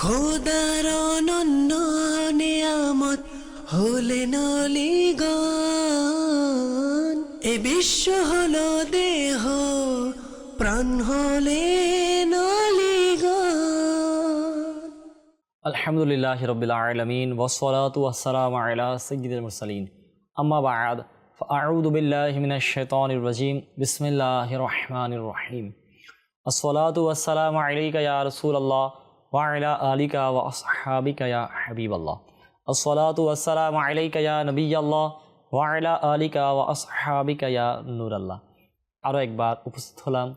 খোদার অনন্য নিয়ামত হলেন লিগন এ বিশ্ব হল দেহ, প্রাণ হলেন আলহামদুলিল্লাহ রবিল আলমিন ওসলাত ওয়াসালাম আলা সঈদুল মুরসালিন। আম্মা বাদ আউযু বিল্লাহি মিনাশ শাইতানির রাজিম, বিসমিল্লাহির রহমানির রহিম। আসসালাতু ওয়াসসালামু আলাইকা ইয়া আল্লাহ ওয়াইলা আলিকা ওয়া আসহাবিকা ইয়া হাবিবাল্লাহ আসসালাতু ওয়াসসালামু আলাইকা ইয়া নবিয়াল্লাহ ওয়াইলা আলিকা ওয়া আসহাবিকা ইয়া নূরাল্লাহ আরও একবার উপস্থিত হলাম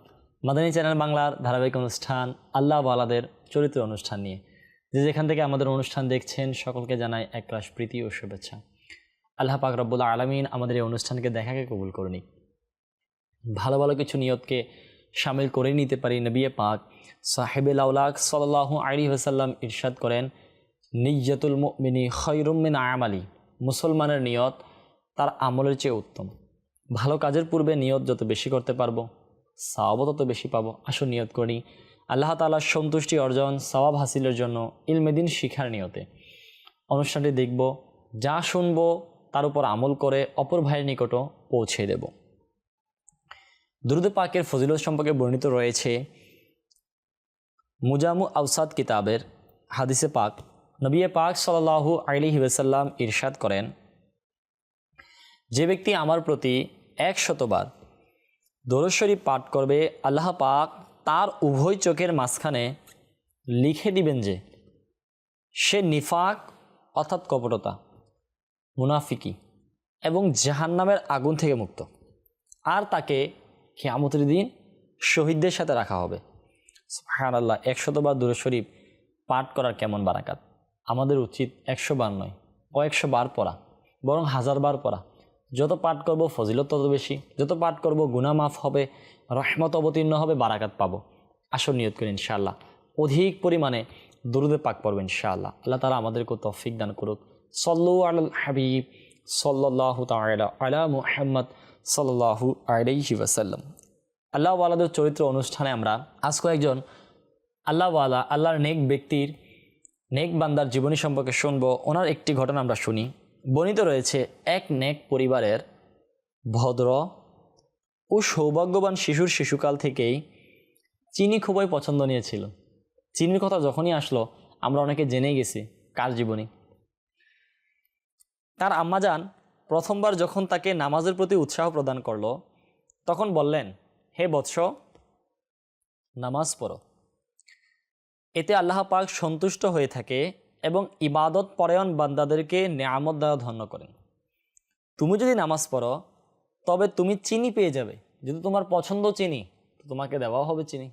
মাদানী চ্যানেল বাংলার ধারাবাহিক অনুষ্ঠান আল্লাহ বালাদের চরিত্র অনুষ্ঠান নিয়ে। যে যেখান থেকে আমাদের অনুষ্ঠান দেখছেন, সকলকে জানাই একরাশ প্রীতি ও শুভেচ্ছা। আল্লাহ পাক রব্বুল্লা আলমিন আমাদের এই অনুষ্ঠানকে দেখাকে কবুল করে নিক ভালো ভালো কিছু নিয়তকে সামিল করে নিতে পারি নবিয়ে পাক। সাহেবুল আউলাক সাল্লাহ আলী ওসাল্লাম ইরশাদ করেন নিজাতুল মিনি খৈরুমিন আমালি। মুসলমানের নিয়ত তার আমলের চেয়ে উত্তম। ভালো কাজের পূর্বে নিয়ত যত বেশি করতে পারব, সওয়াবও তত বেশি পাবো। আসুন নিয়ত করি। আল্লাহ তালার সন্তুষ্টি অর্জন, সওয়াব হাসিলের জন্য ইলমেদিন শিখার নিয়তে। অনুষ্ঠানটি দেখব, যা শুনব তার উপর আমল করে অপর ভাইয়ের নিকটও পৌঁছে দেব। দুরুদ পাকের ফজিলত সম্পর্কে বর্ণিত রয়েছে। মুজামু আউসাদ কিতাবের হাদিসে পাক নবিয়ে পাক সাল্লাহু আলিহি ওসাল্লাম ইরশাদ করেন, যে ব্যক্তি আমার প্রতি এক শতবার দরশ্বরী পাঠ করবে, আল্লাহ পাক তার উভয় চোখের মাঝখানে লিখে দিবেন যে সে নিফাক অর্থাৎ কপটতা, মুনাফিকি এবং জাহান্নামের আগুন থেকে মুক্ত। আর তাকে কেয়ামতের দিন শহীদদের সাথে রাখা হবে। হ্যাঁ আল্লাহ একশতবার দূরে শরীফ পাঠ করার কেমন বারাকাত? আমাদের উচিত একশো বার নয় কয়েকশো বার পড়া, বরং হাজার বার পড়া। যত পাঠ করব ফজিলত তত বেশি, যত পাঠ করব গুনা মাফ হবে, রহমত অবতীর্ণ হবে, বারাকাত পাবো। আসর নিয়ত করি ইনশাআল্লাহ, অধিক পরিমাণে দুরুদে পাক পড়বেন ইনশাআল্লাহ। আল্লাহ তালা আমাদেরকে তৌফিক দান করুক। সল্লু আল হাবিব সাল্লাহ তালা আলা মুহাম্মদ সাল্লাহু আলাইহি ওয়াসাল্লাম। আল্লাহওয়ালাদের চরিত্র অনুষ্ঠানে আমরা আজ কয়েকজন আল্লাহওয়ালা, আল্লাহর নেক ব্যক্তির, নেক বান্দার জীবনী সম্পর্কে শুনব। ওনার একটি ঘটনা আমরা শুনি। বর্ণিত রয়েছে, এক নেক পরিবারের ভদ্র ও সৌভাগ্যবান শিশুর শিশুকাল থেকেই চিনি খুবই পছন্দ নিয়েছিল। চিনির কথা যখনই আসলো, আমরা অনেকে জেনেই গেছি কার জীবনী। তার আম্মাজান প্রথমবার যখন তাকে নামাজের প্রতি উৎসাহ প্রদান করল, তখন বললেন, হে বৎস, নামাজ পড়ো। এতে আল্লাহ পাক সন্তুষ্ট হয়ে থাকে এবং ইবাদত পরায়ণ বান্দাদেরকে নেয়ামত দ্বারা ধন্য করেন। তুমি যদি নামাজ পড়ো, তবে তুমি চিনি পেয়ে যাবে। যদি তোমার পছন্দ চিনি, তো তোমাকে দেওয়াও হবে চিনি।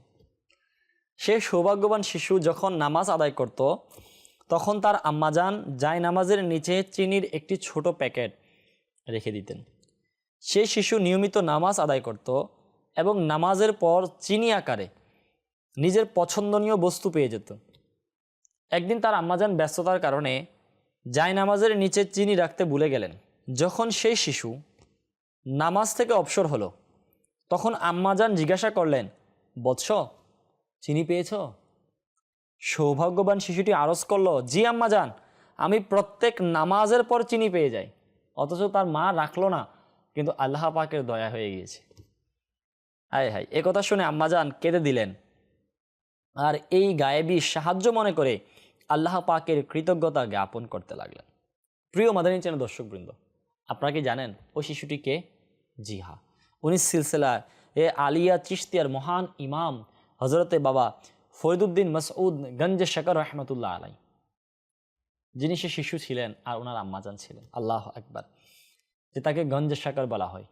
সে সৌভাগ্যবান শিশু যখন নামাজ আদায় করত, তখন তার আম্মাজান জায় নামাজের নিচে চিনির একটি ছোট প্যাকেট রেখে দিতেন। সে শিশু নিয়মিত নামাজ আদায় করত এবং নামাজের পর চিনি আকারে নিজের পছন্দনীয় বস্তু পেয়ে যেত। একদিন তার আম্মাজান ব্যস্ততার কারণে জায় নামাজের নিচে চিনি রাখতে ভুলে গেলেন। যখন সেই শিশু নামাজ থেকে অবসর হলো, তখন আম্মাজান জিজ্ঞাসা করলেন, বৎস, চিনি পেয়েছ? সৌভাগ্যবান শিশুটি আরজ করল, জি আম্মাজান আমি প্রত্যেক নামাজের পর চিনি পেয়ে যাই। অথচ তার মা রাখল না, কিন্তু আল্লাহ পাকের দয়া হয়ে গিয়েছে। হায় হায়, এ কথা শুনে আম্মাজান কেঁদে দিলেন। আর এই গায়েবী সাহায্য মনে করে আল্লাহ পাকের কৃতজ্ঞতা জ্ঞাপন করতে লাগলেন। প্রিয় মাদানী চ্যানেল দর্শকবৃন্দ, আপনারা কি জানেন ওই শিশুটি কে? জি হা উনি সিলসিলায় এ আলিয়া চিস্তিয়ার মহান ইমাম হজরতে বাবা ফরিদুদ্দিন মসউদ গঞ্জ শেখর রহমতুল্লাহ আলাই যিনি সে শিশু ছিলেন আর ওনার আম্মাজান ছিলেন, আল্লাহ একবার যে তাকে গঞ্জ শেখর বলা হয়,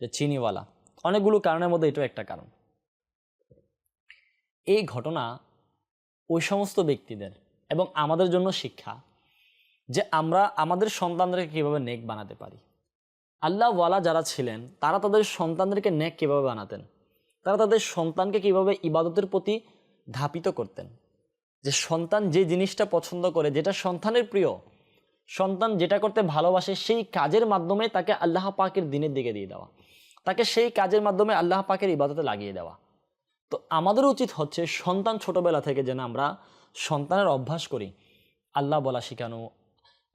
যে চিনিওয়ালা। অনেকগুলো কারণের মধ্যে এটাও একটা কারণ। এই ঘটনা ওই সমস্ত ব্যক্তিদের এবং আমাদের জন্য শিক্ষা যে আমরা আমাদের সন্তানদেরকে কীভাবে নেক বানাতে পারি। আল্লাহওয়ালা যারা ছিলেন, তারা তাদের সন্তানদেরকে নেক কীভাবে বানাতেন? তারা তাদের সন্তানকে কীভাবে ইবাদতের প্রতি ধাপিত করতেন? যে সন্তান যে জিনিসটা পছন্দ করে, যেটা সন্তানের প্রিয়, সন্তান যেটা করতে ভালোবাসে সেই কাজের মাধ্যমে তাকে আল্লাহ পাকের দিনের দিকে দিয়ে দেওয়া। তাকে সেই কাজের মাধ্যমে আল্লাহ পাকের ইবাদতে লাগিয়ে দেওয়া। তো আমাদের উচিত হচ্ছে সন্তান ছোটবেলা থেকে যেন আমরা সন্তানের অভ্যাস করি। আল্লাহ বলা শেখানো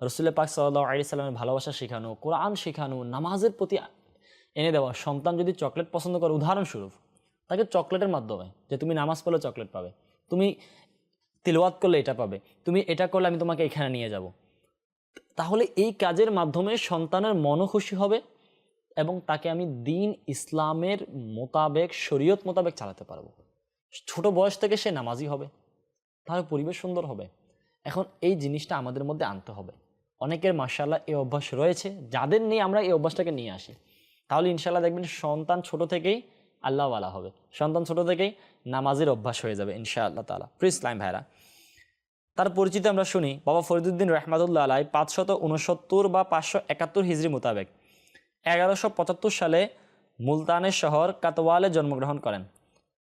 রসুল্লাহ পাক সাল্লাহ আলি সাল্লামের ভালোবাসা শেখানো, কোরআন শেখানো, নামাজের প্রতি এনে দেওয়া। সন্তান যদি চকলেট পছন্দ করে, উদাহরণস্বরূপ, তাকে চকলেটের মাধ্যমে, যে তুমি নামাজ পড়লে চকলেট পাবে। তুমি তিলওয়াত করলে এটা পাবে। তুমি এটা করলে আমি তোমাকে এখানে নিয়ে যাব। তাহলে এই কাজের মাধ্যমে সন্তানের মনও খুশি হবে এবং তাকে আমি দিন ইসলামের মোতাবেক, শরীয়ত মোতাবেক চালাতে পারব। ছোট বয়স থেকে সে নামাজি হবে। তাহলে পরিবেশ সুন্দর হবে। এখন এই জিনিসটা আমাদের মধ্যে আনতে হবে। অনেকের মার্শাল্লাহ এই অভ্যাস রয়েছে। যাদের নিয়ে আমরা এই অভ্যাসটাকে নিয়ে আসি, তাহলে ইনশাল্লাহ দেখবেন সন্তান ছোট থেকেই আল্লাহওয়ালা হবে। সন্তান ছোট থেকেই নামাজের অভ্যাস হয়ে যাবে ইনশাআল্লাহ তালা প্রিয় ইসলাম ভাইরা তার পরিচিতি আমরা শুনি বাবা ফরিদুদ্দিন রহমাতুল্লাহ আলাই পাঁচশত উনসত্তর বা পাঁচশো একাত্তর হিজড়ি মোতাবেক। এগারোশো পঁচাত্তর সালে মুলতানের শহর কাতওয়ালে জন্মগ্রহণ করেন।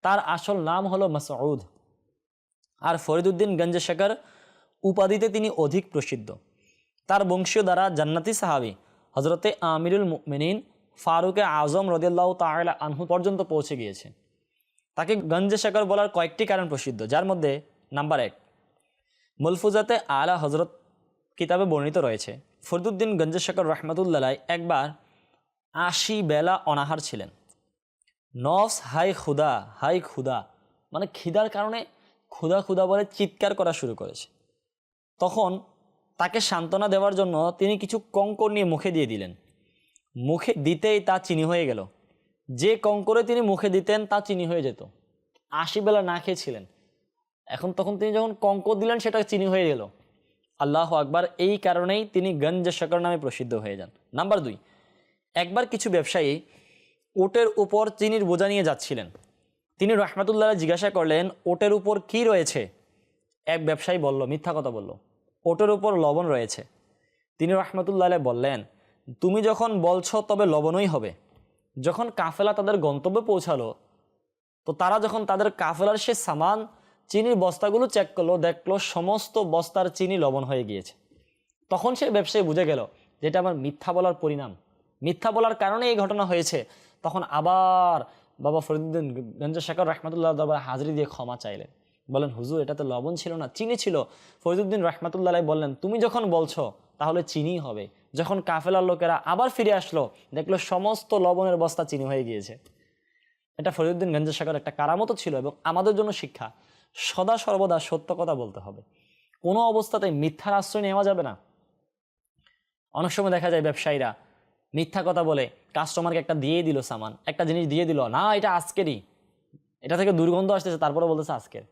তার আসল নাম হলো মাসউদ। আর ফরিদুদ্দিন গঞ্জশেখর উপাধিতে তিনি অধিক প্রসিদ্ধ। তার বংশীয় দ্বারা জান্নাতি সাহাবি হজরতে আমিরুল মিনীন ফারুকে আজম রদিয়াল্লাহ তাআলা আনহু পর্যন্ত পৌঁছে গিয়েছে। তাকে গঞ্জশেখর বলার কয়েকটি কারণ প্রসিদ্ধ, যার মধ্যে নাম্বার এক মুলফুজাতে আলা হজরত কিতাবে বর্ণিত রয়েছে, ফরিদুদ্দিন গঞ্জশেখর রহমতুল্লাহ একবার আশি বেলা অনাহার ছিলেন। নফস, হাই খুদা হাই খুদা মানে খিদার কারণে ক্ষুধা ক্ষুধা বলে চিৎকার করা শুরু করেছে। তখন তাকে সান্ত্বনা দেওয়ার জন্য তিনি কিছু কঙ্কর নিয়ে মুখে দিয়ে দিলেন। মুখে দিতেই তা চিনি হয়ে গেল। যে কঙ্করে তিনি মুখে দিতেন তা চিনি হয়ে যেত। আশি বেলা না খেয়েছিলেন। এখন তখন তিনি যখন কঙ্ক দিলেন সেটা চিনি হয়ে গেল। আল্লাহ আকবার, এই কারণেই তিনি গঞ্জ শকর নামে প্রসিদ্ধ হয়ে যান। নাম্বার দুই, একবার কিছু ব্যবসায়ী ওটের উপর চিনির বোঝা নিয়ে যাচ্ছিলেন। তিনি রহমাতুল্লাহ জিজ্ঞাসা করলেন, ওটের উপর কি রয়েছে? এক ব্যবসায়ী বলল, মিথ্যা কথা বলল, ওটের উপর লবণ রয়েছে। তিনি রহমতুল্লাহ বললেন, তুমি যখন বলছো, তবে লবণই হবে। যখন কাফেলা তাদের গন্তব্যে পৌঁছালো, তো তারা যখন তাদের কাফেলার সে সামান চিনির বস্তাগুলো চেক করল, দেখল সমস্ত বস্তার চিনি লবণ হয়ে গিয়েছে। তখন সে ব্যবসায়ী বুঝে গেল, যেটা আমার মিথ্যা বলার পরিণাম। মিথ্যা বলার কারণে এই ঘটনা হয়েছে। তখন আবার বাবা ফরিদুদ্দিন গঞ্জ শেখর রহমতুল্লাহ দরবার হাজরি দিয়ে ক্ষমা চাইলেন। বলেন, হুজুর, এটা তো লবণ ছিল না, চিনি ছিল। ফরিদুদ্দিন রহমতুল্লাহ বললেন, তুমি যখন বলছো, তাহলে চিনি হবে। যখন কাফেলার লোকেরা আবার ফিরে আসলো, দেখল সমস্ত লবণের বস্তা চিনি হয়ে গিয়েছে। এটা ফরিদুদ্দিন গঞ্জ শেখর একটা কারামতো ছিল এবং আমাদের জন্য শিক্ষা। সদা সর্বদা সত্য কথা বলতে হবে। কোনো অবস্থাতে মিথ্যার আশ্রয় নেওয়া যাবে না। অনেক সময় দেখা যায় ব্যবসায়ীরা মিথ্যা কথা বলে কাস্টমারকে একটা দিয়ে দিল সামান, একটা জিনিস দিয়ে দিল, না, এটা আজকেরই। এটা থেকে দুর্গন্ধ আসতেছে, তারপরে বলতেছে আজকের।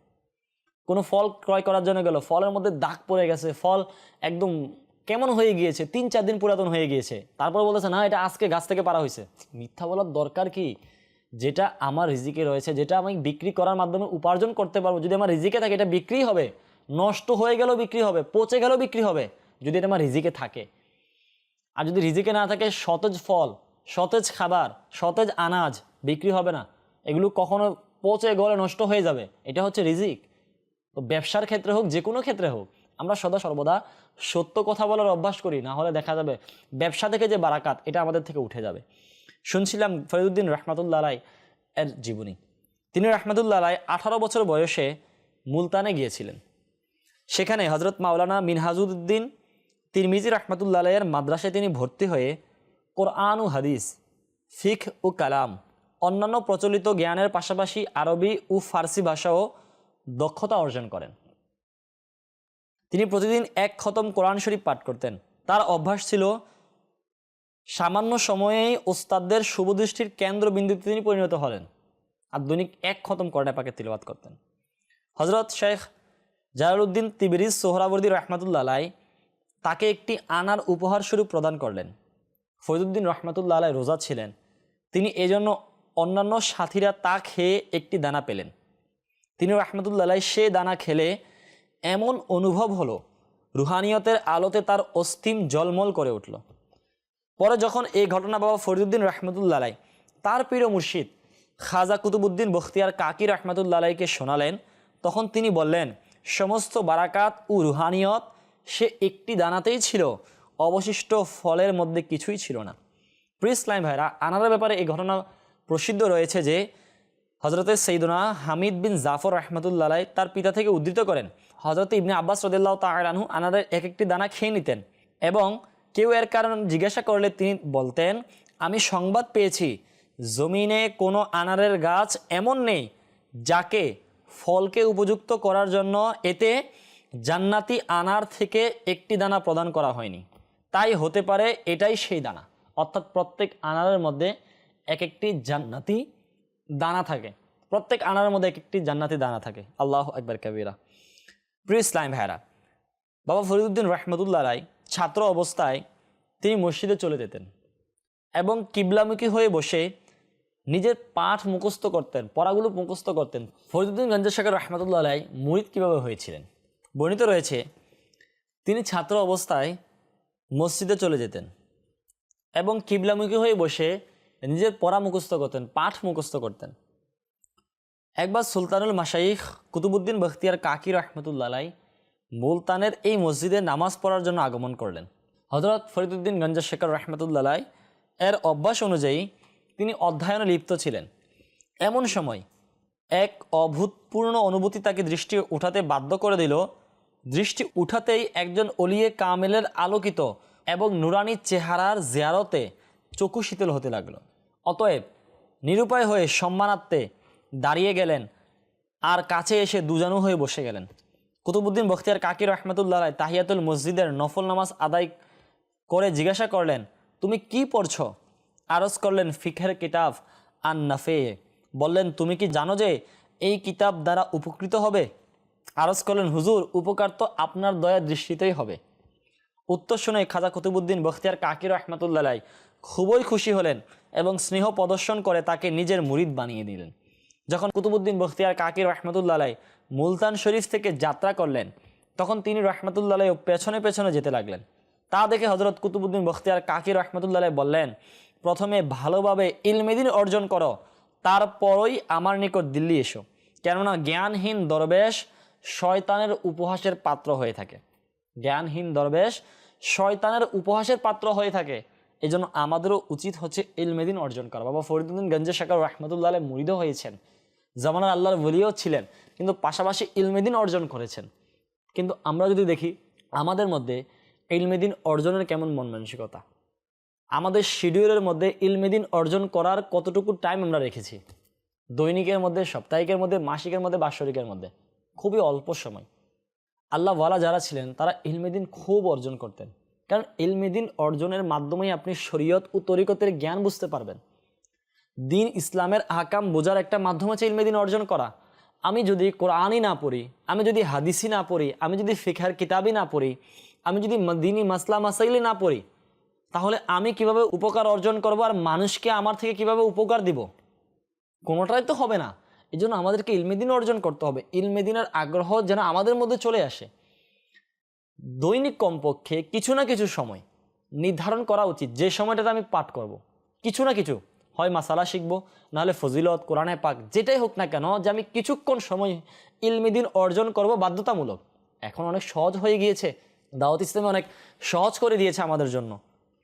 কোনো ফল ক্রয় করার জন্য গেল, ফলের মধ্যে দাগ পড়ে গেছে, ফল একদম কেমন হয়ে গিয়েছে, তিন চার দিন পুরাতন হয়ে গিয়েছে, তারপর বলতেছে, না, এটা আজকে গাছ থেকে পারা হয়েছে। মিথ্যা বলার দরকার কি? যেটা আমার রিজিকে রয়েছে, যেটা আমি বিক্রি করার মাধ্যমে উপার্জন করতে পারব, যদি আমার রিজিকে থাকে, এটা বিক্রি হবে, নষ্ট হয়ে গেলেও বিক্রি হবে, পচে গেলেও বিক্রি হবে, যদি এটা আমার রিজিকে থাকে। আর যদি রিজিকে না থাকে, সতেজ ফল, সতেজ খাবার, সতেজ আনাজ বিক্রি হবে না। এগুলো কখনো পচে গলে নষ্ট হয়ে যাবে, এটা হচ্ছে রিজিক। তো ব্যবসার ক্ষেত্রে হোক যে কোনো ক্ষেত্রে হোক, আমরা সদা সর্বদা সত্য কথা বলার অভ্যাস করি, না হলে দেখা যাবে ব্যবসা থেকে যে বারাকাত, এটা আমাদের থেকে উঠে যাবে। শুনছিলাম ফরিদুদ্দিন রহমাতুল্লাহ আলাই এর জীবনী। তিনি রহমাতুল্লাহ আলাই আঠারো বছর বয়সে মুলতানে গিয়েছিলেন। সেখানে হজরত মাওলানা মিনহাজুদ্দিন তিরমিজি রহমতুল্লাহ আলাইয়ের মাদ্রাসায় তিনি ভর্তি হয়ে কোরআন ও হাদিস ফিখ ও কালাম, অন্যান্য প্রচলিত জ্ঞানের পাশাপাশি আরবি ও ফার্সি ভাষাও দক্ষতা অর্জন করেন। তিনি প্রতিদিন এক খতম কোরআন শরীফ পাঠ করতেন। তার অভ্যাস ছিল সামান্য সময়েই ওস্তাদদের শুভদৃষ্টির কেন্দ্রবিন্দুতে তিনি পরিণত হলেন। আর দৈনিক এক খতম কোরআনে পাকে তিলবাত করতেন। হজরত শেখ জালালউদ্দিন তিবরিজ সোহরাবর্দী রহমাতুল্লাহ আলাই তাকে একটি আনার উপহার স্বরূপ প্রদান করলেন। ফরিদুদ্দিন রহমাতুল্লাহ আলাই রোজা ছিলেন। তিনি এজন্য অন্যান্য সাথীরা তা খেয়ে একটি দানা পেলেন। তিনি রহমতুল্লাহ আলাই সে দানা খেলে এমন অনুভব হলো, রুহানিয়তের আলোতে তার অস্থিম জলমল করে উঠল। পরে যখন এই ঘটনা বাবা ফরিদুদ্দিন রহমতুল্লাহ আলাই তার প্রিয় মুর্শিদ খাজা কুতুবুদ্দিন বখতিয়ার কাকি রহমতুল্লাহ আলাইকে শোনালেন, তখন তিনি বললেন, সমস্ত বারাকাত ও রুহানিয়ত সে একটি দানাতেই ছিল, অবশিষ্ট ফলের মধ্যে কিছুই ছিল না। প্রিসলাইম ভাইরা আনারের ব্যাপারে এই ঘটনা প্রসিদ্ধ রয়েছে যে হজরতের সৈদনা হামিদ বিন জাফর রহমতুল্লাহ তার পিতা থেকে উদ্ধৃত করেন। হজরত ইবনে আব্বাস রদুল্লাহ তালাহু আনারের এক একটি দানা খেয়ে নিতেন এবং কেউ এর কারণ জিজ্ঞাসা করলে তিনি বলতেন, আমি সংবাদ পেয়েছি, জমিনে কোনো আনারের গাছ এমন নেই যাকে ফলকে উপযুক্ত করার জন্য এতে জান্নাতি আনার থেকে একটি দানা প্রদান করা হয়নি। তাই হতে পারে এটাই সেই দানা। অর্থাৎ প্রত্যেক আনারের মধ্যে এক একটি জান্নাতি দানা থাকে। প্রত্যেক আনারের মধ্যে এক একটি জান্নাতি দানা থাকে। আল্লাহ একবার কবিরা। প্রিয় ইসলাম ভাইরা বাবা ফরিদুদ্দিন রহমতুল্লাহ রায় ছাত্র অবস্থায় তিনি মসজিদে চলে যেতেন এবং কিবলামুখী হয়ে বসে নিজের পাঠ মুখস্থ করতেন, পড়াগুলো মুখস্থ করতেন। ফরিদুদ্দিন গঞ্জাশেখর রহমতুল্লাহ আলাই মুরিদ কীভাবে হয়েছিলেন? বর্ণিত রয়েছে, তিনি ছাত্র অবস্থায় মসজিদে চলে যেতেন এবং কিবলামুখী হয়ে বসে নিজের পড়া মুখস্থ করতেন, পাঠ মুখস্থ করতেন। একবার সুলতানুল মাসাইখ কুতুবুদ্দিন বখতিয়ার কাকি রহমতুল্লাহ মুলতানের এই মসজিদে নামাজ পড়ার জন্য আগমন করলেন। হজরত ফরিদুদ্দিন গঞ্জা শেখর রহমতুল্লাহ এর অভ্যাস অনুযায়ী তিনি অধ্যয়নে লিপ্ত ছিলেন। এমন সময় এক অভূতপূর্ণ অনুভূতি তাকে দৃষ্টি উঠাতে বাধ্য করে দিল। দৃষ্টি উঠাতেই একজন অলিয়ে কামেলের আলোকিত এবং নুরানি চেহারার জিয়ারতে চক্ষু শীতল হতে লাগল। অতএব নিরুপায় হয়ে সম্মানার্থে দাঁড়িয়ে গেলেন আর কাছে এসে দুজানু হয়ে বসে গেলেন। কুতুবুদ্দিন বখতিয়ার কাকির রহমতুল্লাহ রায় তাহিয়াতুল মসজিদের নফল নামাজ আদায় করে জিজ্ঞাসা করলেন, তুমি কি পড়ছো? আরজ করলেন ফিখের কিতাব আন নাফে বললেন, তুমি কি জানো যে এই কিতাব দ্বারা উপকৃত হবে? আরজ করলেন, হুজুর, উপকার তো আপনার দয়া দৃষ্টিতেই হবে। উত্তর শুনে খাজা কুতুবুদ্দিন বখতিয়ার কাকির রহমতুল্লাহ খুবই খুশি হলেন এবং স্নেহ প্রদর্শন করে তাকে নিজের মুরিদ বানিয়ে দিলেন। যখন কুতুবুদ্দিন বখতিয়ার কাকির রহমতুল্লাহ মুলতান শরীফ থেকে যাত্রা করলেন। তখন তিনি রহমতুল্লাহ পেছনে পেছনে যেতে লাগলেন। তা দেখে হজরত কুতুবুদ্দিন বখতিয়ার কাকির রহমতুল্লাহ বললেন, প্রথমে ভালোভাবে ইলমেদিন অর্জন করো, তারপরই আমার নিকট দিল্লি এসো। কেননা জ্ঞানহীন দরবেশ শয়তানের উপহাসের পাত্র হয়ে থাকে। জ্ঞানহীন দরবেশ শয়তানের উপহাসের পাত্র হয়ে থাকে। এই আমাদেরও উচিত হচ্ছে ইলমেদিন অর্জন করা। বাবা ফরিদুদ্দিন গঞ্জে শেখর রহমতুল্লাহ মুরিদ হয়েছেন। জামানার আল্লাহর বলিও ছিলেন, কিন্তু পাশাপাশি ইলমেদিন অর্জন করেছেন। কিন্তু আমরা যদি দেখি, আমাদের মধ্যে ইলমেদিন অর্জনের কেমন মন মানসিকতা? আমাদের শিডিউলের মধ্যে ইলমেদিন অর্জন করার কতটুকু টাইম আমরা রেখেছি? দৈনিকের মধ্যে, সাপ্তাহিকের মধ্যে, মাসিকের মধ্যে, বাৎসরিকের মধ্যে? খুবই অল্প সময়। আল্লাহ ওয়ালা যারা ছিলেন, তারা ইলমেদিন খুব অর্জন করতেন। কারণ ইলমেদিন অর্জনের মাধ্যমেই আপনি শরীয়ত ও তরিকতের জ্ঞান বুঝতে পারবেন। দিন ইসলামের আহকাম বোঝার একটা মাধ্যম হচ্ছে ইলমেদিন অর্জন করা। আমি যদি কোরআনই না পড়ি, আমি যদি হাদিসি না পড়ি, আমি যদি ফিখার কিতাবই না পড়ি, আমি যদি দিনী মাসলা মাসাইলি না পড়ি, তাহলে আমি কীভাবে উপকার অর্জন করব আর মানুষকে আমার থেকে কীভাবে উপকার দিব? কোনোটাই তো হবে না। এই জন্য আমাদেরকে ইলমেদিন অর্জন করতে হবে। ইলমেদিনের আগ্রহ যেন আমাদের মধ্যে চলে আসে। দৈনিক কমপক্ষে কিছু না কিছু সময় নির্ধারণ করা উচিত। যে সময়টাতে আমি পাঠ করব। কিছু না কিছু। হয় মাসালা শিখব, নাহলে ফজিলত, কোরআনে পাক, যেটাই হোক না কেন, যে আমি কিছুক্ষণ সময় ইলমেদিন অর্জন করব বাধ্যতামূলক। এখন অনেক সহজ হয়ে গিয়েছে, দাওয়াত ইসলামে অনেক সহজ করে দিয়েছে আমাদের জন্য।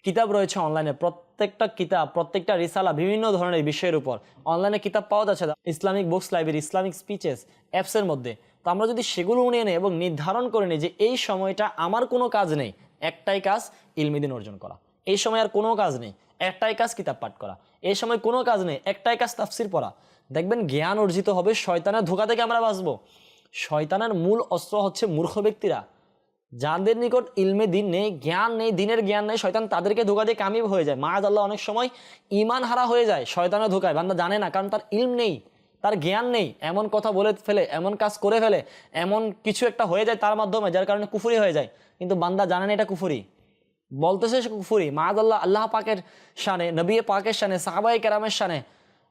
কিতাব রয়েছে অনলাইনে, প্রত্যেকটা কিতাব, প্রত্যেকটা রিসালা বিভিন্ন ধরনের বিষয়ের উপর। অনলাইনে কিতাব পাওয়া যাচ্ছে Islamic books library Islamic speeches অ্যাপসের মধ্যে। তো আমরা যদি সেগুলো নিয়ে নিই এবং নির্ধারণ করে নিই যে এই সময়টা আমার কোনো কাজ নেই, একটাই কাজ ইলমিদিন অর্জন করা। এই সময় আর কোনো কাজ নেই, একটাই কাজ কিতাব পাঠ করা। এই সময় কোনো কাজ নেই, একটাই কাজ তাফসির পড়া। দেখবেন জ্ঞান অর্জিত হবে শয়তানের ধোকা থেকে আমরা বাঁচবো। শয়তানের মূল অস্ত্র হচ্ছে মূর্খ ব্যক্তিরা। যাদের নিকট ইলমে দিন নেই, জ্ঞান নেই, দিনের জ্ঞান নেই, শয়তান তাদেরকে ধোকা দিয়ে কামিব হয়ে যায়। মায়াজ আল্লাহ অনেক সময় ইমান হারা হয়ে যায় শয়তানের ধোকায়। বান্দা জানে না, কারণ তার ইলম নেই, তার জ্ঞান নেই। এমন কথা বলে ফেলে, এমন কাজ করে ফেলে, এমন কিছু একটা হয়ে যায় তার মাধ্যমে, যার কারণে কুফুরি হয়ে যায়। কিন্তু বান্দা জানে না এটা কুফুরি। বলতেছে সে কুফুরি। মায়াজ আল্লাহ আল্লাহ পাকের শানে, নবী পাকের শানে সাহাবাই কেরামের শানে,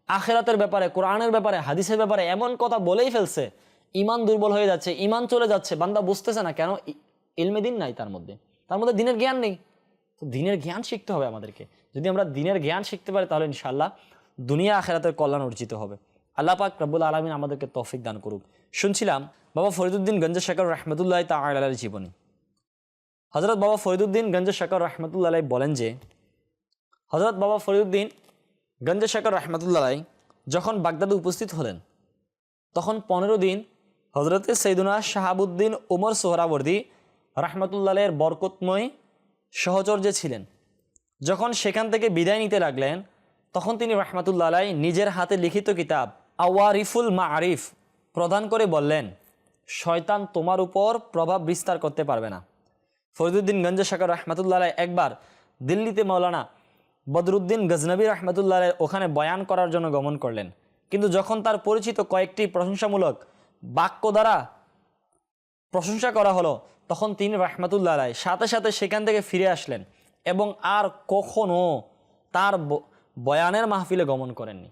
আখেরাতের ব্যাপারে, কোরআনের ব্যাপারে, হাদিসের ব্যাপারে এমন কথা বলেই ফেলছে। ইমান দুর্বল হয়ে যাচ্ছে ইমান চলে যাচ্ছে। বান্দা বুঝতেছে না কেন ইলমে দিন নাই তার মধ্যে। তার মধ্যে দিনের জ্ঞান নেই। তো দিনের জ্ঞান শিখতে হবে আমাদেরকে। যদি আমরা দিনের জ্ঞান শিখতে পারি তাহলে ইনশাল্লাহ দুনিয়া আখেরাতের কল্যাণ অর্জিত হবে। আল্লাহ পাক রব্বুল আলমিন আমাদেরকে তৌফিক দান করুক। শুনছিলাম বাবা ফরিদুদ্দিন গঞ্জ শেখর রহমতুল্লাহ তালের জীবনী। হজরত বাবা ফরিদুদ্দিন গঞ্জ শেখর রহমতুল্লাহ বলেন যে হজরত বাবা ফরিদুদ্দিন গঞ্জ শেখর রহমতুল্লাহ যখন বাগদাদে উপস্থিত হলেন, তখন পনেরো দিন হজরতে সৈদুনা শাহাবুদ্দিন ওমর সোহরাবর্দী রাহমাতুল্লাহের বরকতময় সহচর্যে ছিলেন। যখন সেখান থেকে বিদায় নিতে লাগলেন, তখন তিনি রহমাতুল্লাহ নিজের হাতে লিখিত কিতাব আওয়ারিফুল মা আরিফ প্রদান করে বললেন, শয়তান তোমার উপর প্রভাব বিস্তার করতে পারবে না। ফরিদুদ্দিন গঞ্জ শাকর রহমাতুল্লাহ একবার দিল্লিতে মৌলানা বদরুদ্দিন গজনবী রহমতুল্লাহ ওখানে বয়ান করার জন্য গমন করলেন। কিন্তু যখন তার পরিচিত কয়েকটি প্রশংসামূলক বাক্য দ্বারা প্রশংসা করা হলো, তখন তিনি রহমতুল্লাহ আলাই সাথে সাথে সেখান থেকে ফিরে আসলেন এবং আর কখনো তার বয়ানের মাহফিলে গমন করেননি।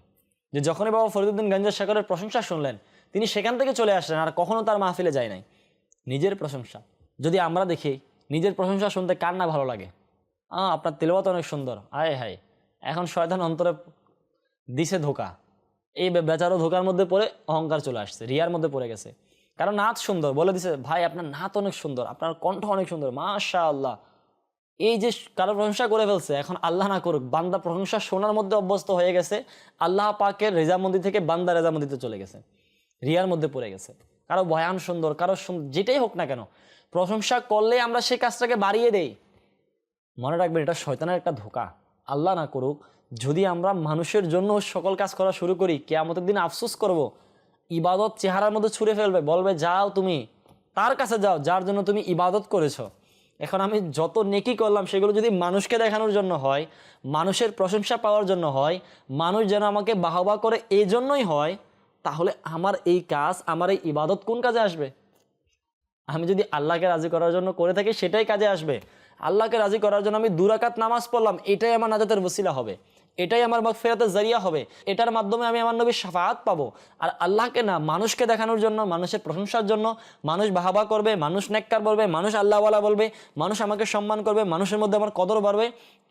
যে যখনই বাবা ফরিদুদ্দিন গঞ্জের শেখরের প্রশংসা শুনলেন, তিনি সেখান থেকে চলে আসলেন, আর কখনো তার মাহফিলে যায় নাই। নিজের প্রশংসা। যদি আমরা দেখি নিজের প্রশংসা শুনতে কার না ভালো লাগে? আহ আপনার তেলবাত অনেক সুন্দর। আয় হায়, এখন শয়তান অন্তরে দিছে ধোকা। এই বেচারো ধোকার মধ্যে পড়ে অহংকার চলে আসছে, রিয়ার মধ্যে পড়ে গেছে। কারণ নাচ সুন্দর, বলে দিছে, ভাই, আপনার নাচ অনেক সুন্দর, আপনার কণ্ঠ অনেক সুন্দর মাশা আল্লাহ এই যে কারও প্রশংসা করে ফেলছে, এখন আল্লাহ না করুক, বান্দা প্রশংসা শোনার মধ্যে অভ্যস্ত হয়ে গেছে, আল্লাহ পাকের রেজামন্দি থেকে বান্দা রেজামন্দিতে চলে গেছে, রিয়ার মধ্যে পড়ে গেছে। কারও বয়ান সুন্দর, কারও যেটাই হোক না কেন প্রশংসা করলে আমরা সেই কাজটাকে বাড়িয়ে দেই। মনে রাখবেন, এটা শয়তানের একটা ধোকা। আল্লাহ না করুক, যদি আমরা মানুষের জন্য সকল কাজ করা শুরু করি, কেয়ামতের দিন আফসোস করব, ইবাদত চেহারার মধ্যে ছুঁড়ে ফেলবে, বলবে, যাও তুমি, তার কাছে যাও, যার জন্য তুমি ইবাদত করেছ। এখন আমি যত নেকি করলাম, সেগুলো যদি মানুষকে দেখানোর জন্য হয়, মানুষের প্রশংসা পাওয়ার জন্য হয়, মানুষ যেন আমাকে বাহবা করে এই জন্যই হয়, তাহলে আমার এই কাজ, আমার এই ইবাদত কোন কাজে আসবে? আমি যদি আল্লাহকে রাজি করার জন্য করে থাকি, সেটাই কাজে আসবে। আল্লাহকে রাজি করার জন্য আমি দুরাকাত নামাজ পড়লাম, এটাই আমার নাজাতের বসিলা হবে। এটাই আমার ফেরাতের জারিয়া হবে। এটার মাধ্যমে আমি আমার নবীর সাফাত পাবো। আর আল্লাহকে না, মানুষকে দেখানোর জন্য, মানুষের প্রশংসার জন্য, মানুষ বাহাবা করবে, মানুষ নেককার বলবে, মানুষ আল্লাহওয়ালা বলবে, মানুষ আমাকে সম্মান করবে, মানুষের মধ্যে আমার কদর বাড়বে,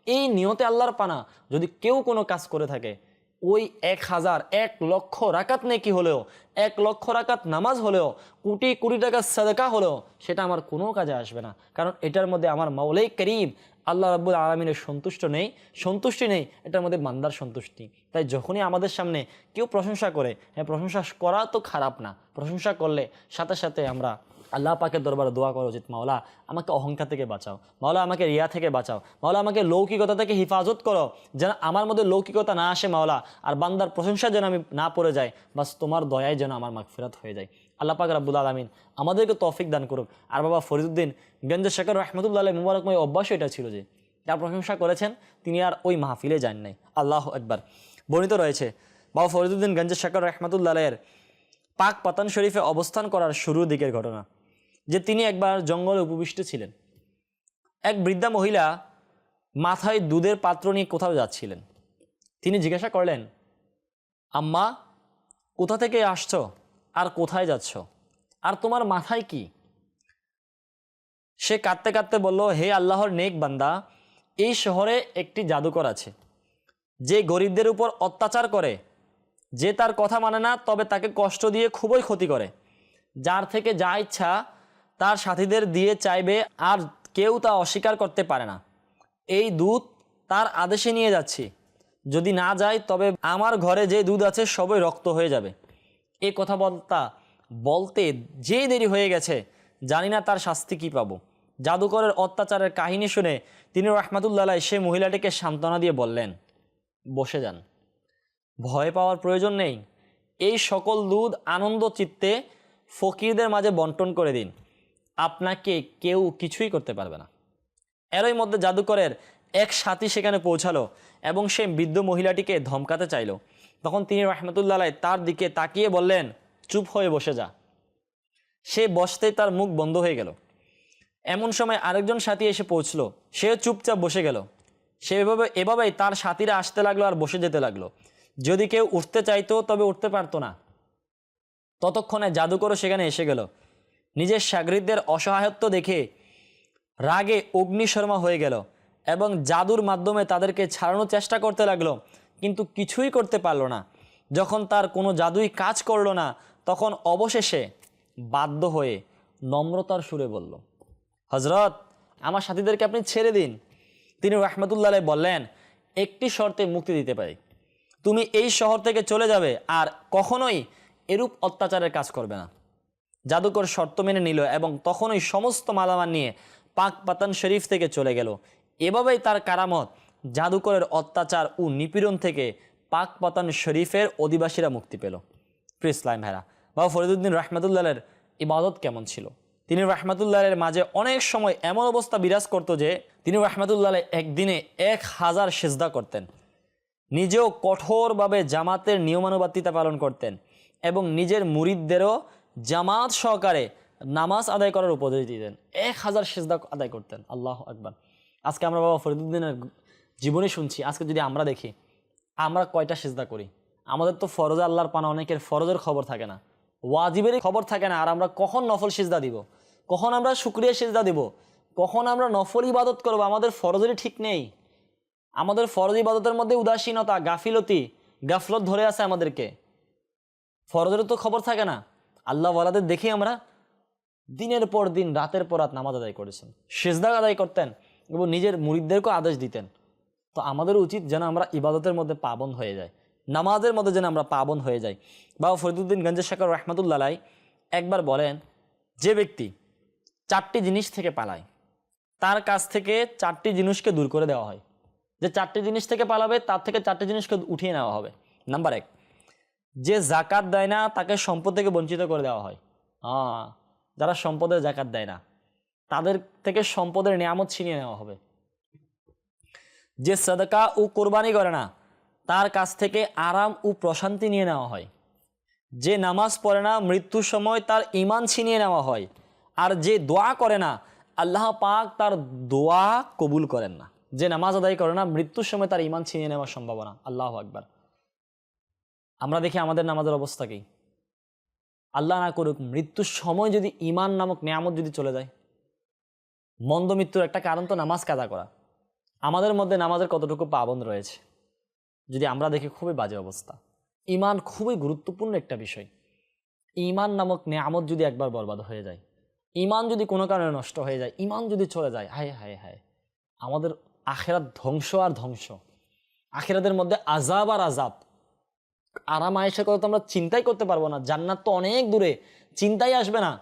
এই নিয়তে আল্লাহর পানা যদি কেউ কোনো কাজ করে থাকে ওই এক হাজার এক লক্ষ রাকাত নেকি হলেও, এক লক্ষ রাকাত নামাজ হলেও, কোটি কোটি টাকা সাদকা হলেও সেটা আমার কোনো কাজে আসবে না। কারণ এটার মধ্যে আমার মাওলাই করিম আল্লাহ রাব্বুল আলমিনের সন্তুষ্ট নেই, সন্তুষ্টি নেই, এটার মধ্যে মান্দার সন্তুষ্টি। তাই যখনই আমাদের সামনে কেউ প্রশংসা করে হ্যাঁ প্রশংসা করা তো খারাপ না, প্রশংসা করলে সাথে সাথে আমরা আল্লাহ পাকের দরবারে দোয়া করা উচিত মাওলা, আমাকে অহংকার থেকে বাঁচাও। মাওলা, আমাকে রিয়া থেকে বাঁচাও। মাওলা, আমাকে লৌকিকতা থেকে হিফাজত করো। যেন আমার মধ্যে লৌকিকতা না আসে, মাওলা, আর বান্দার প্রশংসা যেন আমি না পড়ে যাই, বাস তোমার দয়ায় যেন আমার মাগফিরাত হয়ে যায়। আল্লাহ পাক রাব্বুল আলমিন আমাদেরকে তৌফিক দান করুক। আর বাবা ফরিদুদ্দিন গঞ্জ শেখর রহমতুল্লাহ মুবারকময় অভ্যাস এটা ছিল যে, যার প্রশংসা করেছেন, তিনি আর ওই মাহফিলে যান নাই। আল্লাহ একবার বর্ণিত রয়েছে, বাবা ফরিদুদ্দিন গঞ্জ শেখর রহমতুল্লাহ পাক পাতান শরীফে অবস্থান করার শুরুর দিকের ঘটনা। যে তিনি একবার জঙ্গলে উপবিষ্ট ছিলেন। এক বৃদ্ধা মহিলা মাথায় দুধের পাত্র নিয়ে কোথাও যাচ্ছিলেন। তিনি জিজ্ঞাসা করলেন, আম্মা, কোথা থেকে আসছো? আর কোথায় যাচ্ছ? আর তোমার মাথায় কি? সে কাঁদতে কাঁদতে বলল, হে আল্লাহর নেক বান্দা, এই শহরে একটি জাদুকর আছে। যে গরিবদের উপর অত্যাচার করে, যে তার কথা মানে না, তবে তাকে কষ্ট দিয়ে খুবই ক্ষতি করে। যার থেকে যা ইচ্ছা তার সাথীদের দিয়ে চাইবে আর কেউ তা অস্বীকার করতে পারে না। এই দুধ তার আদেশে নিয়ে যাচ্ছি। যদি না যায়, তবে আমার ঘরে যে দুধ আছে, সবই রক্ত হয়ে যাবে। এই কথা বলতা, বলতে যে দেরি হয়ে গেছে, জানি না তার শাস্তি কি পাবো। জাদুকরের অত্যাচারের কাহিনী শুনে তিনি রহমাতুল্লাহ সে মহিলাটিকে সান্ত্বনা দিয়ে বললেন, বসে যান। ভয় পাওয়ার প্রয়োজন নেই। এই সকল দুধ আনন্দ চিত্তে ফকিরদের মাঝে বন্টন করে দিন। আপনাকে কেউ কিছুই করতে পারবে না। এরই মধ্যে জাদুকরের এক সাথী সেখানে পৌঁছালো এবং সে বৃদ্ধ মহিলাটিকে ধমকাতে চাইল। তখন তিনি রহমতুল্লাহ তার দিকে তাকিয়ে বললেন, চুপ হয়ে বসে যা। সে বসতেই তার মুখ বন্ধ হয়ে গেল। এমন সময় আরেকজন সাথী এসে পৌঁছলো। সেও চুপচাপ বসে গেল। সে এভাবে, এভাবেই তার সাথীরা আসতে লাগল আর বসে যেতে লাগল। যদি কেউ উঠতে চাইতো তবে উঠতে পারতো না। ততক্ষণে জাদুকরও সেখানে এসে গেল। নিজের সাগরিদদের অসহায়ত্ব দেখে রাগে অগ্নিশর্মা হয়ে গেল এবং জাদুর মাধ্যমে তাদেরকে ছাড়ানোর চেষ্টা করতে লাগল, কিন্তু কিছুই করতে পারল না। যখন তার কোনো জাদুই কাজ করল না, তখন অবশেষে বাধ্য হয়ে নম্রতার সুরে বলল হজরত আমার সাথীদেরকে আপনি ছেড়ে দিন। তিনি রহমতুল্লাহ বললেন, একটি শর্তে মুক্তি দিতে পারি। তুমি এই শহর থেকে চলে যাবে আর কখনোই এরূপ অত্যাচারের কাজ করবে না। জাদুকর শর্ত মেনে নিল এবং তখন ওই সমস্ত মালামাল নিয়ে পাক পাতান শরীফ থেকে চলে গেল। এভাবেই তার কারামত জাদুকরের অত্যাচার ও নিপীড়ন থেকে পাক পাতান শরীফের অধিবাসীরা মুক্তি পেল। প্রিয় ইসলাম ভাইরা, বাবা ফরিদুদ্দিন রহমতুল্লাহের ইবাদত কেমন ছিল? তিনি রহমতুল্লাহের মাঝে অনেক সময় এমন অবস্থা বিরাজ করতো যে তিনি রহমতুল্লাহ একদিনে এক হাজার সেজদা করতেন। নিজেও কঠোরভাবে জামাতের নিয়মানুবর্তিতা পালন করতেন এবং নিজের মুরিদদেরও জামাত সহকারে নামাজ আদায় করার উপদেশ দিতেন এক হাজার সেজদা আদায় করতেন। আল্লাহ আকবার। আজকে আমরা বাবা ফরিদুদ্দিনের জীবনে শুনছি। আজকে যদি আমরা দেখি, আমরা কয়টা সেজদা করি? আমাদের তো ফরজ আল্লাহর পানা অনেকের ফরজের খবর থাকে না। ওয়াজিবেরই খবর থাকে না। আর আমরা কখন নফল সেজদা দিব? কখন আমরা শুক্রিয়া সেজদা দিব? কখন আমরা নফল ইবাদত করব? আমাদের ফরজেরই ঠিক নেই। আমাদের ফরজ ইবাদতের মধ্যে উদাসীনতা, গাফিলতি, গাফলত ধরে আছে আমাদেরকে। ফরজের তো খবর থাকে না। আল্লাহ ওয়ালাদের দেখি আমরা দিনের পর দিন, রাতের পর রাত নামাজ আদায় করেছেন, সেজদা আদায় করতেন এবং নিজের মুরিদদেরকেও আদেশ দিতেন। তো আমাদের উচিত যেন আমরা ইবাদতের মধ্যে পাবন হয়ে যাই, নামাজের মধ্যে যেন আমরা পাবন হয়ে যাই। বাবা ফরিদুদ্দিন গঞ্জে শেখর রহমতুল্লাহ একবার বলেন, যে ব্যক্তি চারটি জিনিস থেকে পালায়, তার কাছ থেকে চারটি জিনিসকে দূর করে দেওয়া হয়। যে চারটি জিনিস থেকে পালাবে, তার থেকে চারটি জিনিসকে উঠিয়ে নেওয়া হবে। নাম্বার এক যে জাকাত দেয় না, তাকে সম্পদ থেকে বঞ্চিত করে দেওয়া হয়। হ্যাঁ যারা সম্পদের জাকাত দেয় না, তাদের থেকে সম্পদের নিয়ামত ছিনিয়ে নেওয়া হবে। যে সদকা ও কোরবানি করে না, তার কাছ থেকে আরাম ও প্রশান্তি নিয়ে নেওয়া হয়। যে নামাজ পড়ে না, মৃত্যুর সময় তার ইমান ছিনিয়ে নেওয়া হয়। আর যে দোয়া করে না, আল্লাহ পাক তার দোয়া কবুল করেন না। যে নামাজ আদায় করে না, মৃত্যুর সময় তার ইমান ছিনিয়ে নেওয়ার সম্ভাবনা। আল্লাহ আকবার। আমরা দেখি আমাদের নামাজের অবস্থা কি? আল্লাহ না করুক, মৃত্যুর সময় যদি ইমান নামক নিয়ামত যদি চলে যায়, মন্দ মৃত্যুর একটা কারণ তো নামাজ কাদা করা। আমাদের মধ্যে নামাজের কতটুকু পাবন রয়েছে, যদি আমরা দেখি খুবই বাজে অবস্থা। ইমান খুবই গুরুত্বপূর্ণ একটা বিষয়। ইমান নামক নিয়ামত যদি একবার বরবাদ হয়ে যায় ইমান যদি কোনো কারণে নষ্ট হয়ে যায় ইমান যদি চলে যায়, হায় হায় হায়, আমাদের আখেরাত ধ্বংস আর ধ্বংস। আখেরাতের মধ্যে আজাব আর আজাব আরাম আয়েসের কথা তো আমরা চিন্তাই করতে পারব না। জান্নাত তো অনেক দূরে, চিন্তাই আসবে না।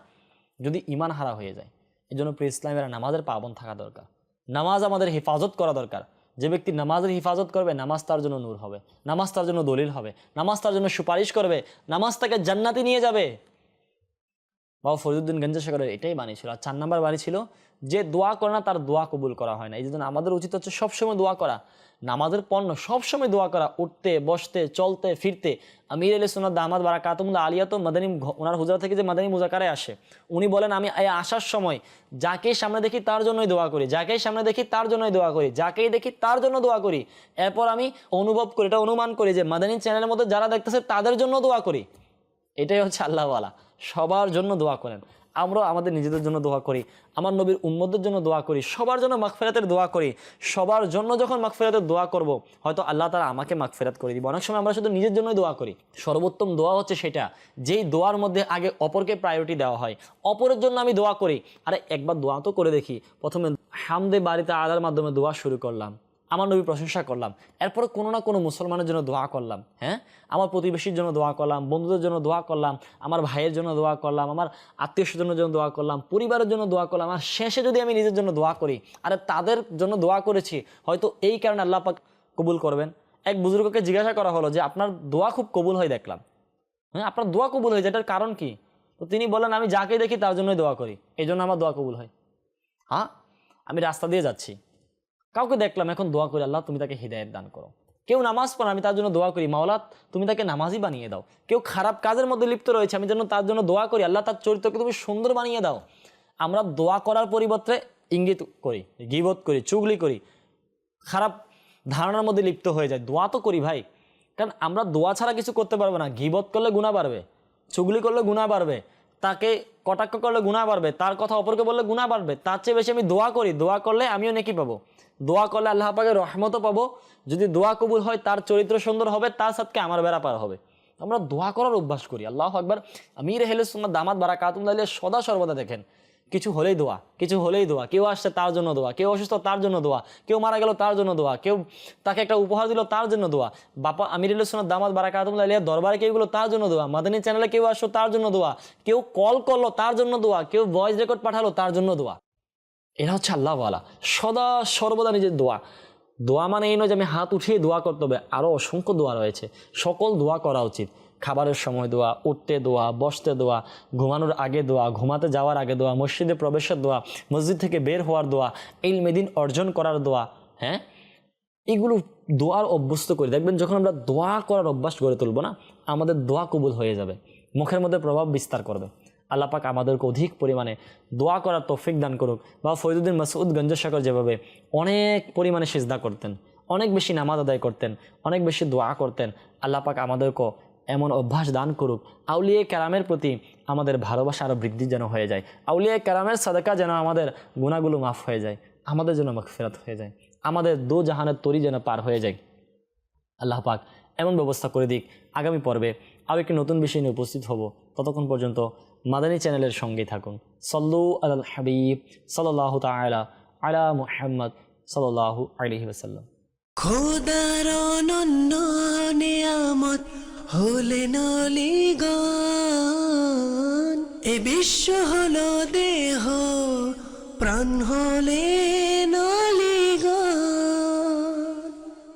যদি ইমান হারা হয়ে যায় এই জন্য প্রিয় ইসলামের নামাজের পাবন থাকা দরকার। নামাজ আমাদের হেফাজত করা দরকার। যে ব্যক্তি নামাজের হেফাজত করবে, নামাজ তার জন্য নূর হবে, নামাজ তার জন্য দলিল হবে, নামাজ তার জন্য সুপারিশ করবে, নামাজ তাকে জান্নাতি নিয়ে যাবে। বাবা ফরিদুদ্দিন গঞ্জেশেখরের এটাই বাণী ছিল। আর চার নাম্বার বাণী ছিল যে দোয়া করে না, তার দোয়া কবুল করা হয় না। এই জন্য আমাদের উচিত হচ্ছে সবসময় দোয়া করা। নামাজের পণ্য সবসময় দোয়া করা। উঠতে, বসতে, চলতে, ফিরতে। আমির আলী সোনাদ দামাদ বারা আলিয়া তো মাদানী, ওনার হুজরা থেকে যে মাদানী মুজাকারে আসে, উনি বলেন, আমি এই আসার সময় যাকেই সামনে দেখি তার জন্যই দোয়া করি, যাকেই সামনে দেখি তার জন্যই দোয়া করি, যাকেই দেখি তার জন্য দোয়া করি। এরপর আমি অনুভব করি, এটা অনুমান করি যে মাদানী চ্যানেলের মধ্যে যারা দেখতেছে তাদের জন্য দোয়া করি। এটাই হচ্ছে আল্লাহওয়ালা। সবার জন্য দোয়া করেন। আমরাও আমাদের নিজেদের জন্য দোয়া করি, আমার নবীর উম্মদের জন্য দোয়া করি, সবার জন্য মাগফেরাতের দোয়া করি, সবার জন্য যখন মাগফেরাতের দোয়া করব, হয়তো আল্লাহ তারা আমাকে মাগফেরাত করে দিব। অনেক সময় আমরা শুধু নিজের জন্যই দোয়া করি, সর্বোত্তম দোয়া হচ্ছে সেটা, যেই দোয়ার মধ্যে আগে অপরকে প্রায়োরিটি দেওয়া হয়, অপরের জন্য আমি দোয়া করি, আরে একবার দোয়া তো করে দেখি, প্রথমে হামদে বাড়িতে আদার মাধ্যমে দোয়া শুরু করলাম। আমার নবী প্রশংসা করলাম। এরপরে কোনো না কোনো মুসলমানের জন্য দোয়া করলাম হ্যাঁ? আমার প্রতিবেশীর জন্য দোয়া করলাম, বন্ধুদের জন্য দোয়া করলাম, আমার ভাইয়ের জন্য দোয়া করলাম, আমার আত্মীয় স্বজনের জন্য দোয়া করলাম, পরিবারের জন্য দোয়া করলাম। আর শেষে যদি আমি নিজের জন্য দোয়া করি, আর তাদের জন্য দোয়া করেছি, হয়তো এই কারণে আল্লাহ পাক কবুল করবেন। এক বুজুর্গকে জিজ্ঞাসা করা হলো যে, আপনার দোয়া খুব কবুল হয় দেখলাম। হ্যাঁ আপনার দোয়া কবুল হয় এটার কারণ কি? তো তিনি বলেন আমি যাকে দেখি তার জন্যই দোয়া করি এই জন্য আমার দোয়া কবুল হয়। হ্যাঁ আমি রাস্তা দিয়ে যাচ্ছি। কাউকে দেখলাম, এখন দোয়া করি আল্লাহ, তুমি তাকে হৃদায়ত দান করো। কেউ নামাজ পড়ে, আমি তার জন্য দোয়া করি মাওলা তুমি তাকে নামাজই বানিয়ে দাও। কেউ খারাপ কাজের মধ্যে লিপ্ত রয়েছে, আমি যেন তার জন্য দোয়া করি, আল্লাহ তার চরিত্রকে তুমি সুন্দর বানিয়ে দাও। আমরা দোয়া করার পরিবর্তে ইঙ্গিত করি, গিবত করি, চুগলি করি, খারাপ ধারণার মধ্যে লিপ্ত হয়ে যায় দোয়া তো করি ভাই, কারণ আমরা দোয়া ছাড়া কিছু করতে পারব না। গিবত করলে গুণা বাড়বে, চুগলি করলে গুণা বাড়বে তাকে কটাক্ষ করলে গুণা বাড়বে, তার কথা অপরকে বললে গুণা বাড়বে, তার চেয়ে বেশি আমি দোয়া করি, দোয়া করলে আমিও নেকি পাবো। দোয়া করলে আল্লাহ পাকে রহমতও পাবো, যদি দোয়া কবুল হয় তার চরিত্র সুন্দর হবে, তার সাথে আমার বেড়া পার হবে। আমরা দোয়া করার অভ্যাস করি, আল্লাহ একবার আমির হেলে সুন্দর দামাত বারা কাতুম সদা সর্বদা দেখেন। কিছু হলেই দোয়া, কিছু হলেই দোয়া। কেউ আসছে তার জন্য দোয়া, কেউ অসুস্থ তার জন্য দোয়া, কেউ মারা গেল তার জন্য দোয়া, কেউ তাকে একটা উপহার দিল তার জন্য দোয়া। বাপা আমিরুল সোনার দামাদ বারাকাতুল্লাহ আলিয়া দরবারে কেউ তার জন্য দোয়া, মাদানী চ্যানেলে কেউ আসলো তার জন্য দোয়া, কেউ কল করল তার জন্য দোয়া, কেউ ভয়েস রেকর্ড পাঠালো তার জন্য দোয়া। এরা হচ্ছে আল্লাহওয়ালা, সদা সর্বদা নিজের দোয়া। দোয়া মানে এই নয় যে আমি হাত উঠিয়ে দোয়া করতে হবে আরও অসংখ্য দোয়া রয়েছে। সকল দোয়া করা উচিত। খাবারের সময় দোয়া, উঠতে দোয়া, বসতে দোয়া, ঘুমানোর আগে দোয়া, ঘুমাতে যাওয়ার আগে দোয়া, মসজিদে প্রবেশের দোয়া, মসজিদ থেকে বের হওয়ার দোয়া এই মেদিন অর্জন করার দোয়া হ্যাঁ? এগুলো দোয়ার অভ্যস্ত করে। দেখবেন যখন আমরা দোয়া করার অভ্যাস গড়ে তুলব না, আমাদের দোয়া কবুল হয়ে যাবে। মুখের মধ্যে প্রভাব বিস্তার করবে। আল্লাহ পাক আমাদেরকে অধিক পরিমাণে দোয়া করার তৌফিক দান করুক। বা ফৈদুদ্দিন মাসুদ গঞ্জসাগর যেভাবে অনেক পরিমাণে সিজদা করতেন, অনেক বেশি নামাজ আদায় করতেন, অনেক বেশি দোয়া করতেন, আল্লাহ পাক আমাদেরকে এমন অভ্যাস দান করুক আউলিয়ে ক্যারামের প্রতি আমাদের ভালোবাসা আরও বৃদ্ধি যেন হয়ে যায়। আউলিয়া ক্যারামের সাদাকা যেন আমাদের গুণাগুলো মাফ হয়ে যায়, আমাদের জন্য মাগফিরাত হয়ে যায়, আমাদের দু জাহানের তরি যেন পার হয়ে যায়। আল্লাহ পাক এমন ব্যবস্থা করে দিক, আগামী পর্বে আরও একটি নতুন বিষয় নিয়ে উপস্থিত হব। ততক্ষণ পর্যন্ত মাদানী চ্যানেলের সঙ্গেই থাকুন। সল্লু আল হাবিব সাল্লাহ তালা আলা মুহাম্মদ সাল্লাহু আলহি ওসাল্লাম খোদার অনন্য নিয়ামত হলেন গান এ বিশ্ব হলো দেহ প্রাণ হলেন